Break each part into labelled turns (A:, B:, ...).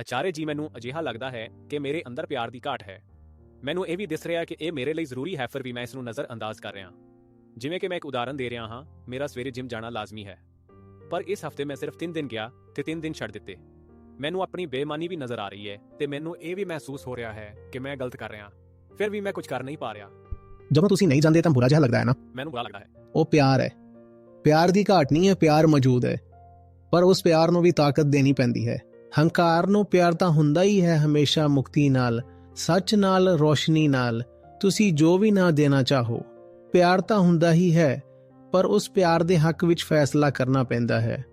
A: ਅਚਾਰੇ ਜੀ ਮੈਨੂੰ ਅਜਿਹਾ ਲੱਗਦਾ ਹੈ ਕਿ ਮੇਰੇ ਅੰਦਰ ਪਿਆਰ ਦੀ ਘਾਟ ਹੈ। ਮੈਨੂੰ ਇਹ ਵੀ ਦਿਸ ਰਿਹਾ ਕਿ ਇਹ ਮੇਰੇ ਲਈ ਜ਼ਰੂਰੀ ਹੈ ਫਿਰ ਵੀ ਮੈਂ ਇਸ ਨੂੰ ਨਜ਼ਰ ਅੰਦਾਜ਼ ਕਰ ਰਿਹਾ ਜਿਵੇਂ ਕਿ ਮੈਂ ਇੱਕ ਉਦਾਹਰਨ ਦੇ ਰਿਹਾ ਹਾਂ ਮੇਰਾ ਸਵੇਰੇ ਜਿਮ ਜਾਣਾ ਲਾਜ਼ਮੀ ਹੈ। ਪਰ ਇਸ ਹਫ਼ਤੇ ਮੈਂ ਸਿਰਫ 3 ਦਿਨ ਗਿਆ ਤੇ 3 ਦਿਨ ਛੱਡ ਦਿੱਤੇ। ਮੈਨੂੰ ਆਪਣੀ ਬੇਈਮਾਨੀ ਵੀ ਨਜ਼ਰ ਆ ਰਹੀ ਹੈ ਤੇ ਮੈਨੂੰ ਇਹ ਵੀ ਮਹਿਸੂਸ ਹੋ ਰਿਹਾ ਹੈ ਕਿ ਮੈਂ ਗਲਤ ਕਰ ਰਿਹਾ ਫਿਰ ਵੀ ਮੈਂ ਕੁਝ ਕਰ ਨਹੀਂ ਪਾ ਰਿਹਾ।
B: ਜਦੋਂ ਤੁਸੀਂ ਨਹੀਂ ਜਾਂਦੇ ਤਾਂ ਬੁਰਾ ਜਿਹਾ ਲੱਗਦਾ ਹੈ ਨਾ?
A: ਮੈਨੂੰ ਬੁਰਾ ਲੱਗਦਾ ਹੈ।
B: ਉਹ ਪਿਆਰ ਹੈ। ਪਿਆਰ ਦੀ ਘਾਟ ਨਹੀਂ ਹੈ ਪਿਆਰ ਮੌਜੂਦ ਹੈ। ਪਰ ਉਸ ਪਿਆਰ ਨੂੰ ਵੀ ਤਾਕਤ ਦੇਣੀ ਪੈਂਦੀ ਹੈ। ਹੰਕਾਰ ਨੂੰ ਪਿਆਰ ਤਾਂ ਹੁੰਦਾ ਹੀ ਹੈ ਹਮੇਸ਼ਾ ਮੁਕਤੀ ਨਾਲ, ਸੱਚ ਨਾਲ, ਰੋਸ਼ਨੀ ਨਾਲ। ਤੁਸੀਂ ਜੋ ਵੀ ਨਾ ਦੇਣਾ ਚਾਹੋ, ਪਿਆਰ ਤਾਂ ਹੁੰਦਾ ਹੀ ਹੈ, ਪਰ ਉਸ ਪਿਆਰ ਦੇ ਹੱਕ ਵਿੱਚ ਫੈਸਲਾ ਕਰਨਾ ਪੈਂਦਾ ਹੈ।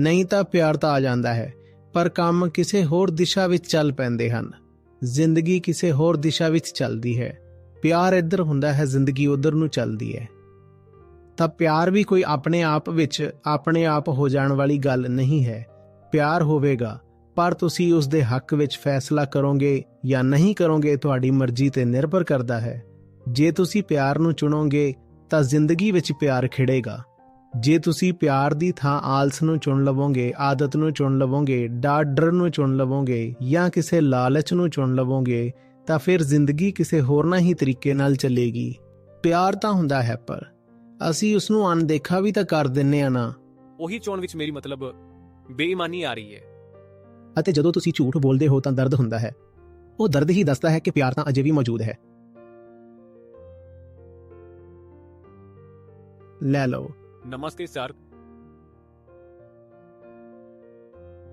B: ਨਹੀਂ ਤਾਂ ਪਿਆਰ ਤਾਂ ਆ ਜਾਂਦਾ ਹੈ, ਪਰ ਕੰਮ ਕਿਸੇ ਹੋਰ ਦਿਸ਼ਾ ਵਿੱਚ ਚੱਲ ਪੈਂਦੇ ਹਨ। ਜ਼ਿੰਦਗੀ ਕਿਸੇ ਹੋਰ ਦਿਸ਼ਾ ਵਿੱਚ ਚੱਲਦੀ ਹੈ। ਪਿਆਰ ਇੱਧਰ ਹੁੰਦਾ ਹੈ, ਜ਼ਿੰਦਗੀ ਉਧਰ ਨੂੰ ਚੱਲਦੀ ਹੈ। ਤਾਂ ਪਿਆਰ ਵੀ ਕੋਈ ਆਪਣੇ ਆਪ ਵਿੱਚ ਆਪਣੇ ਆਪ ਹੋ ਜਾਣ ਵਾਲੀ ਗੱਲ ਨਹੀਂ ਹੈ। ਪਿਆਰ ਹੋਵੇਗਾ ਪਰ ਤੁਸੀਂ ਉਸ ਦੇ ਹੱਕ ਵਿੱਚ ਫੈਸਲਾ ਕਰੋਗੇ ਜਾਂ ਨਹੀਂ ਕਰੋਗੇ, ਤੁਹਾਡੀ ਮਰਜ਼ੀ ਤੇ ਨਿਰਭਰ ਕਰਦਾ ਹੈ। ਜੇ ਤੁਸੀਂ ਪਿਆਰ ਨੂੰ ਚੁਣੋਗੇ, ਤਾਂ ਜ਼ਿੰਦਗੀ ਵਿੱਚ ਪਿਆਰ ਖਿੜੇਗਾ। ਜੇ ਤੁਸੀਂ ਪਿਆਰ ਦੀ ਥਾਂ ਆਲਸ ਨੂੰ ਚੁਣ ਲਵੋਗੇ, ਆਦਤ ਨੂੰ ਚੁਣ ਲਵੋਗੇ ਡਰ ਡਰ ਨੂੰ ਚੁਣ ਲਵੋਗੇ ਜਾਂ ਕਿਸੇ ਲਾਲਚ ਨੂੰ ਚੁਣ ਲਵੋਗੇ, ਤਾਂ ਫਿਰ ਜ਼ਿੰਦਗੀ ਕਿਸੇ ਹੋਰ ਨਾ ਹੀ ਤਰੀਕੇ ਨਾਲ ਚੱਲੇਗੀ। ਪਿਆਰ ਤਾਂ ਹੁੰਦਾ ਹੈ, ਪਰ ਅਸੀਂ ਉਸ ਨੂੰ ਅਣਦੇਖਾ ਵੀ ਤਾਂ ਕਰ ਦਿੰਨੇ ਆ ਨਾ।
A: ਉਹੀ ਚੋਣ ਵਿੱਚ ਮੇਰੀ ਮਤਲਬ ਬੇਈਮਾਨੀ ਆ ਰਹੀ ਹੈ।
B: ਅਤੇ ਜਦੋਂ ਤੁਸੀਂ ਝੂਠ ਬੋਲਦੇ ਹੋ ਤਾਂ ਦਰਦ ਹੁੰਦਾ ਹੈ। ਉਹ ਦਰਦ ਹੀ ਦੱਸਦਾ ਹੈ ਕਿ ਪਿਆਰ ਤਾਂ ਅਜੇ ਵੀ ਮੌਜੂਦ ਹੈ। ਲੈ ਲਓ।
A: ਨਮਸਤੇ, ਸਰ।